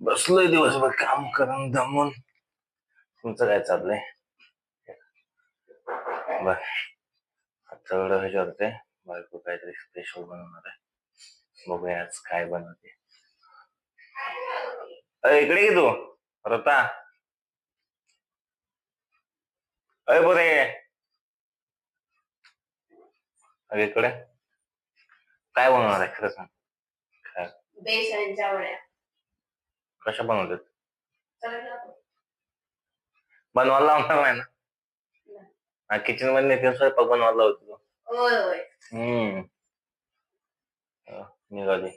बसलोय दिवसभर काम करून दमून. तुमचं काय चाललंय? बर. आता एवढं ह्याच्यावर बायको काहीतरी स्पेशल बनवणार आहे. बघूया आज काय बनवते. अरे इकडे ये तू रता. अरे बरे अरे इकडे. काय बनवणार आहे खरं सांग. बेसनच्या वड्या. कशा बनवतात? बनवायला लावणार नाही ना? किचनमध्ये नेते स्वयंपाक बनवायला होतो होय होय. हम्म. अं, निघाली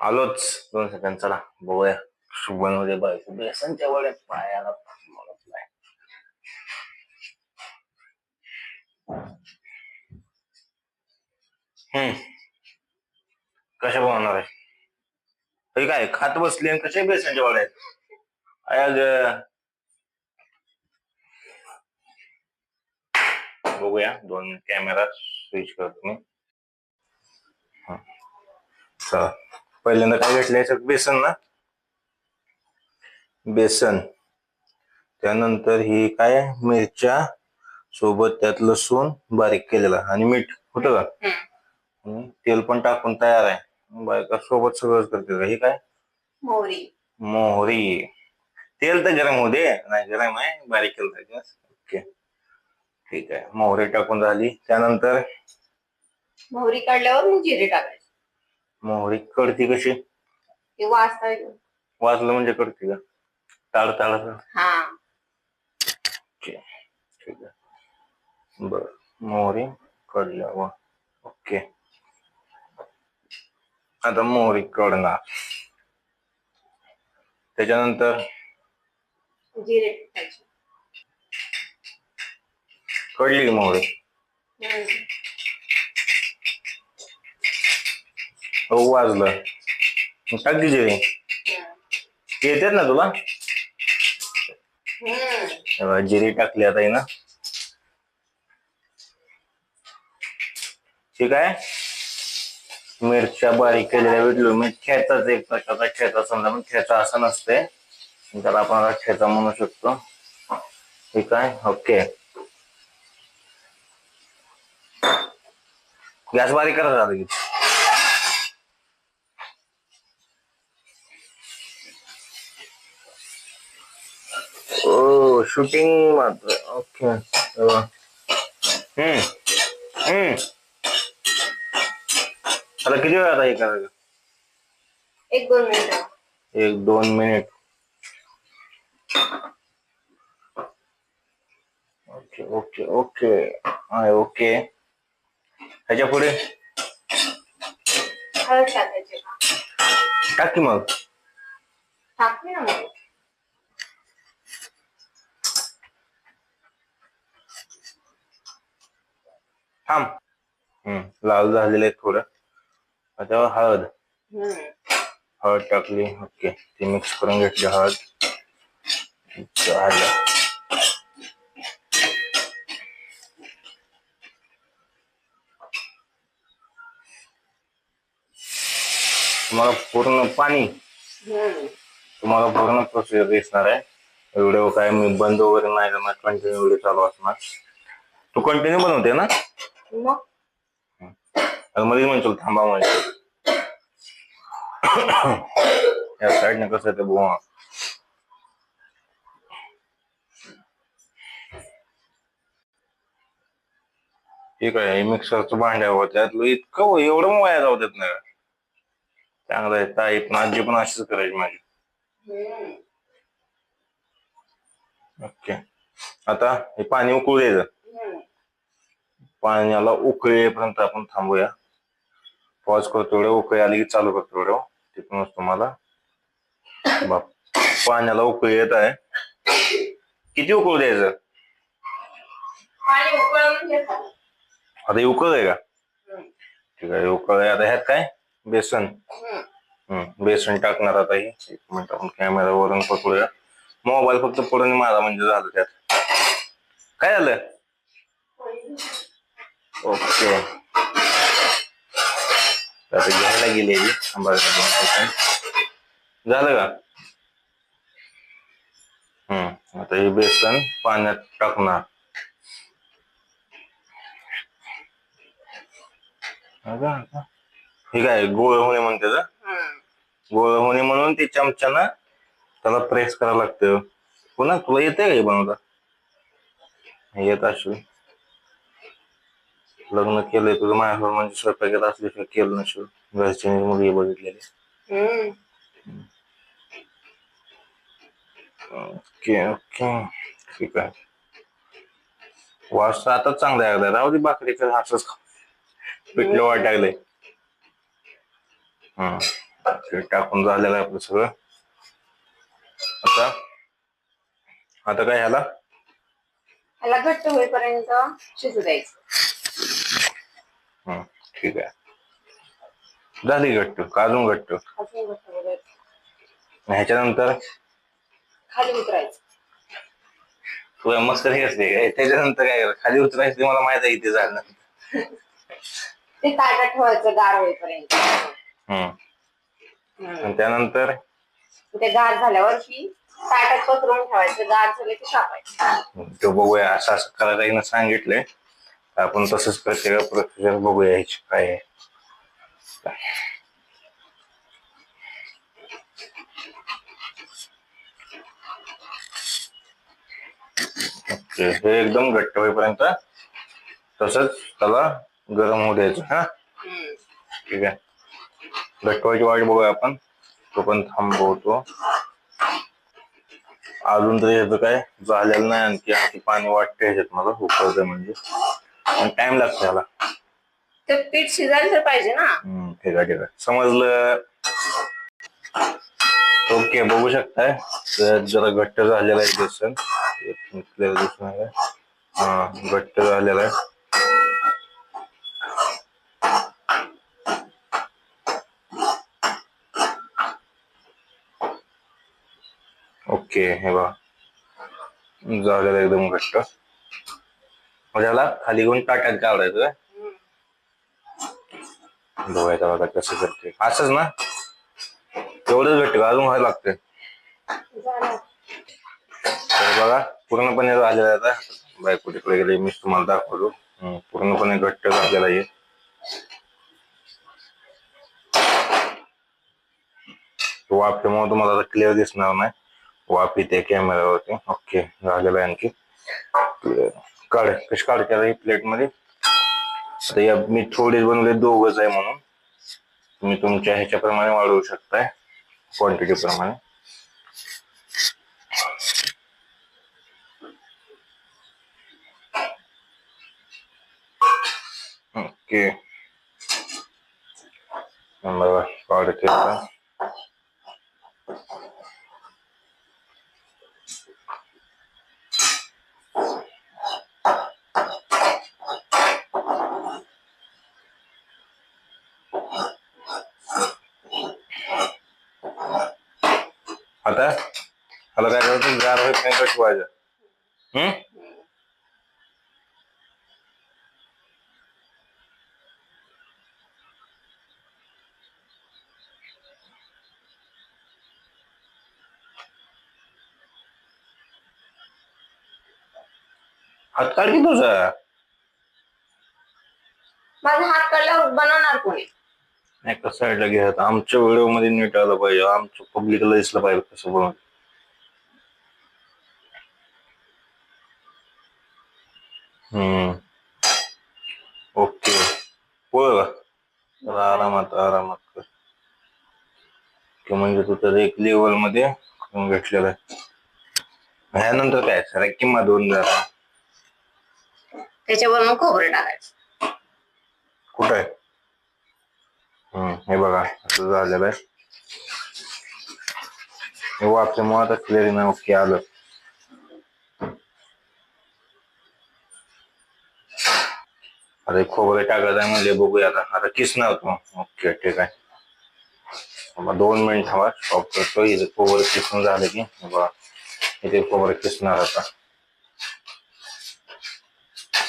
आलोच. दोन सेकंद चला. बघूया. शुभ बनवले बायको बेसनच्या वड्या पायाला मलाच नाही. हम्म. कशा बनवणार आहे? काय खात बसली आणि कशा बेसनच्या वड्या आहेत. बघूया दोन कॅमेरा स्विच करतो मी हा. चला. पहिल्यांदा काय घेतलं याच्यात बेसन ना? बेसन. त्यानंतर ही काय मिरच्या सोबत त्यात लसूण बारीक केलेला. आणि मीठ. होतं का? तेल पण टाकून तयार आहे. बायका सोबत सगळंच करते हे काय? मोहरी. मोहरी. तेल तर गरम होऊ दे. नाही गरम आहे. बारीक केलं पाहिजे. ओके. ठीक आहे. मोहरी टाकून झाली. त्यानंतर? मोहरी काढल्यावर मग जिरे टाकायचे. मोहरी कळती कशी? ते वाजता वाजलं म्हणजे कळती का? ताड ताड हा. ठीक आहे. बर. मोहरी कळल्यावर ओके. आता मोहरी कळणार त्याच्यानंतर जिरे टाकायचे कळली की मोहरी. हो वाजलं मग टाक की जिरे. येतात ना तुला हम्म. जिरे टाकली आता आहे ना ठीक आहे मिरच्या बारीक केलेल्या भेटलो. मी ठेचाच एक प्रकारचा ठेचा समजा पण ठेचा असं नसते. त्याला आपण आता ठेचा म्हणू शकतो. ठीक आहे ओके. गॅस बारीक करा झालं की ओ शूटिंग मात्र. ओके. हम्म. हम्म. आता किती वेळ आता हे करायचं एक दोन मिनिटं एक दोन minute okay okay okay hi okay ह्याच्या पुढे हळद टाकायचे टाक की मग टाकते ना मग थांब हम्म लाल झालेलं आहे थोडं आता हळद. हळद टाकली. ओके. ती मिक्स करून घेतली हळद. तुम्हाला पूर्ण पाणी. तुम्हाला पूर्ण प्रोसिजर दिसणार आहे. व्हिडिओ काय मी बंद वगैरे नाही कंटिन्यू व्हिडिओ चालू असणार. तू कंटिन्यू बनवते ना? मग आणि मध्ये म्हणतो थांबा म्हणतो या साईडने कसं ते बुवा ठीक आहे मिक्सरचं भांड्यावर त्यातलं इतकं हो, एवढं वाया जाऊ देत नाही. चांगलं आहे ताई पण आजी पण अशीच करायची माझी. ओके. आता हे पाणी उकळू द्यायचं. पाण्याला उकळी येईपर्यंत आपण थांबूया. पॉज करतो एवढं उकळी आली की चालू करतो एवढं. तिथूनच तुम्हाला. बाप पाण्याला उकळी येत आहे. किती उकळू द्यायचं. आता उकळ आहे का. ठीक आहे उकळ आहे. आता ह्यात काय? बेसन. बेसन टाकणार आता ही. एक मिनिट आपण कॅमेरावरून पकडूया. मोबाईल फक्त पडून माझा म्हणजे झालं त्यात. काय झालं? ओके आता घ्यायला गेलेली दोन सेकंद झालं का? हम्म आता हे बेसन पाण्यात टाकणार. हे काय गोळ होणे म्हणते. गोळ होणे म्हणून ते चमच्यानं त्याला प्रेस करावं लागतं. पुन्हा तुला येते का हे बनवता? येत असेल लग्न केलंय तुझं माझ्यावर म्हणजे स्वयंपाकात असल्याशिवाय केलं नसेल. घरचे मुलगी बघितलेली हम्म. Okay okay. ठीक आहे. वास तर आता चांगला आहे राहू दे बाकरीचं असंच पिठलं वाटायलंय. हम्म. ते टाकून झालेलं आहे आपलं सगळं. आता? आता काय ह्याला? ह्याला घट्ट होईपर्यंत शिजू द्यायचं. हम्म ठीक आहे. झाली घट्ट का अजून घट्ट. अजून घट्ट करायचं. ह्याच्यानंतर? खाली उतरायचं. तुला मस्त हे असते काय? त्याच्यानंतर काय करायचं? खाली उतरायचं ते मला माहीत आहे इथे झालं. ते ताटात ठेवायचं गार होईपर्यंत. हम्म हम्म. आणि त्यानंतर? ते गार झाल्यावर की ताटात पसरवून ठेवायचं. गार झाले की कापायचं तो बघूया. असं असं करायला हिनं सांगितलंय. आपण तसंच प्रत्येक प्रोसिजर बघूया ह्याची काय आहे. ओके हे एकदम घट्ट होईपर्यंत तसंच त्याला गरम होऊ द्यायचं हा? ठीक आहे. घट्ट व्हायची वाट बघूया आपण. तो पण थांबवतो. अजून तरी ह्याचं काय झालेलं नाही आणखी आणखी पाणी वाटते ह्याच्यात मला उकळतंय म्हणजे. टाइम लागतो ह्याला ते पीठ शिजायला तर पाहिजे ना. हम्म, ठीक आहे ठीक आहे. समजलं? ओके बघू शकताय. तर जरा घट्ट झालेला आहे बेसन. एक मिनिट clear दिसून आलंय. हा घट्ट झालेला आहे. ओके हे बघा. झालेलं आहे एकदम घट्ट. खाली काढायचं काय? बघायचं बघा कसं करते असंच ना तेवढंच भेटतं अजून व्हायला लागते. तर बघा पूर्णपणे झालेलं आता बायको तिकडे गेले मी तुम्हाला हम्म, पूर्णपणे घट्ट झालेला आहे वाफेमुळे तुम्हाला आता क्लिअर दिसणार नाही वाफ येते कॅमेऱ्यावरती ओके झालेलं आहे आणखी Clear. काढ कशी काढते ही प्लेट मध्ये. आता या मी थोडे बनवले, दोघच आहे म्हणून. तुम्ही तुमच्या ह्याच्याप्रमाणे वाढवू शकताय क्वांटिटी प्रमाणे. ओके. बघा काढते आता? आता काय करायचं गार होत नाही कटवायचं हम्म हात काढ की तुझा. माझा हात काढल्यावर बनवणार कोणी? एका साईडला घ्या आमच्या व्हिडिओमध्ये नीट आलं पाहिजे. आमच्या पब्लिकला दिसलं पाहिजे कसं बनवून हम्म. ओके का जरा आरामात आरामात कर. की म्हणजे तू तर एक लेवलमध्ये करून घेतलेलं आहे. ह्यानंतर काय? सर किंमत दोन जरा. त्याच्यावर मग खोबरं टाकायचं. कुठं आहे? हे बघा असं झालेलं आहे हे वापल्यामुळे आता क्लिअर नाही ओके आलं. अरे खोबरे टाकायचं आहे म्हणजे बघूया आता. आता किसणार मग? ओके ठीक आहे. मग दोन मिनिट थांबा. स्टॉप करतो इथे खोबरं किसून झालं की. हे बघा इथे खोबरं किसणार आता.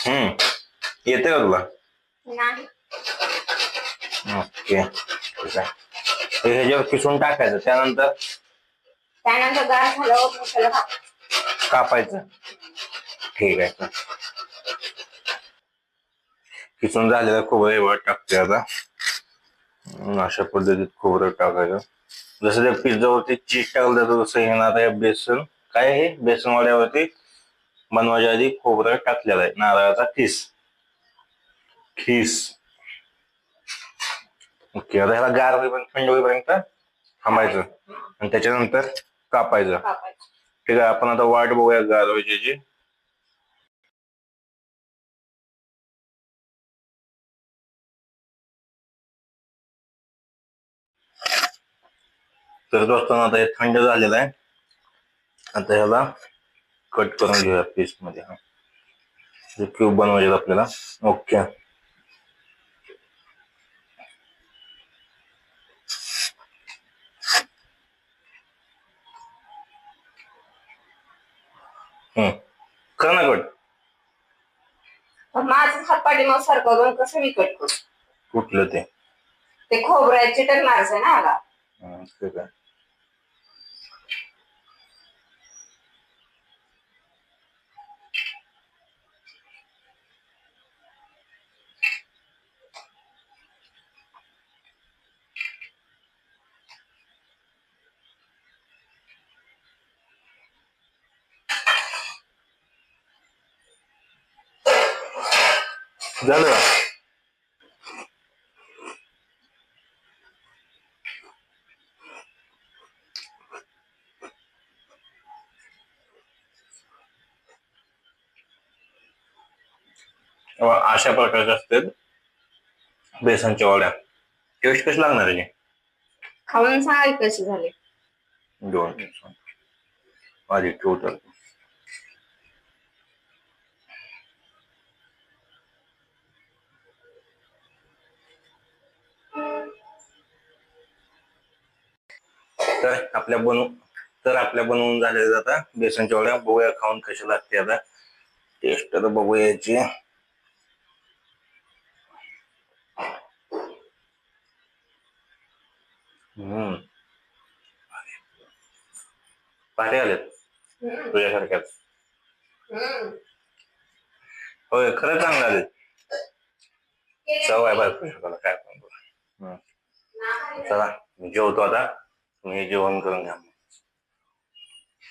हम्म येते का तुला? ओके ठीक आहे हे ह्याच्यावर पिसून टाकायचं त्यानंतर त्यानंतर गार झाल्यावर मग त्याला कापायचं. ठीक आहे. किसून झालेलं खोबरं एवढं टाकते आता. अं, अशा पद्धतीत खोबरं टाकायचं. जसं त्या पिझ्झावरती चीज टाकलं जातं तसं हे ना आता हे बेसन काय आहे बेसन वाड्यावरती बनवायच्या आधी खोबरं टाकलेलं आहे. नारळाचा खीस खीस ओके आता ह्याला गार होईपर्यंत थंड होईपर्यंत थांबायचं. आणि त्याच्यानंतर कापायचं. कापायचं. ठीक आहे आपण आता वाट बघूया गारवायची तर दोस्तांना आता हे थंड झालेलं आहे. आता ह्याला कट करून घेऊया पीसमध्ये हा. क्यूब बनवायचे आपल्याला. ओके. कर ना कट तर माझं हात पाठीमाग सारखं करून कसं मी कट करू? कुठलं ते? ते खोबऱ्याचे टरणारच आहे ना ठीक आहे झालं. अशा प्रकारच्या असतात बेसनच्या वड्या. टेस्ट कशी लागणार आहे? खाऊन सांगा की कसे झाले. दोन. माझी टोटल तर आपल्या बनवून तर आपल्या बनवून झालेल्या आता बेसनच्या वड्या. बघूया खाऊन कशी लागते आता. टेस्ट तर बघूया याची. हम्म. भारी आलेत. तुझ्यासारख्याच होय खरं चांगलं आले चव आहे बरं काय पण चला मी जेवतो आता. तुम्ही जेवण करून घ्या.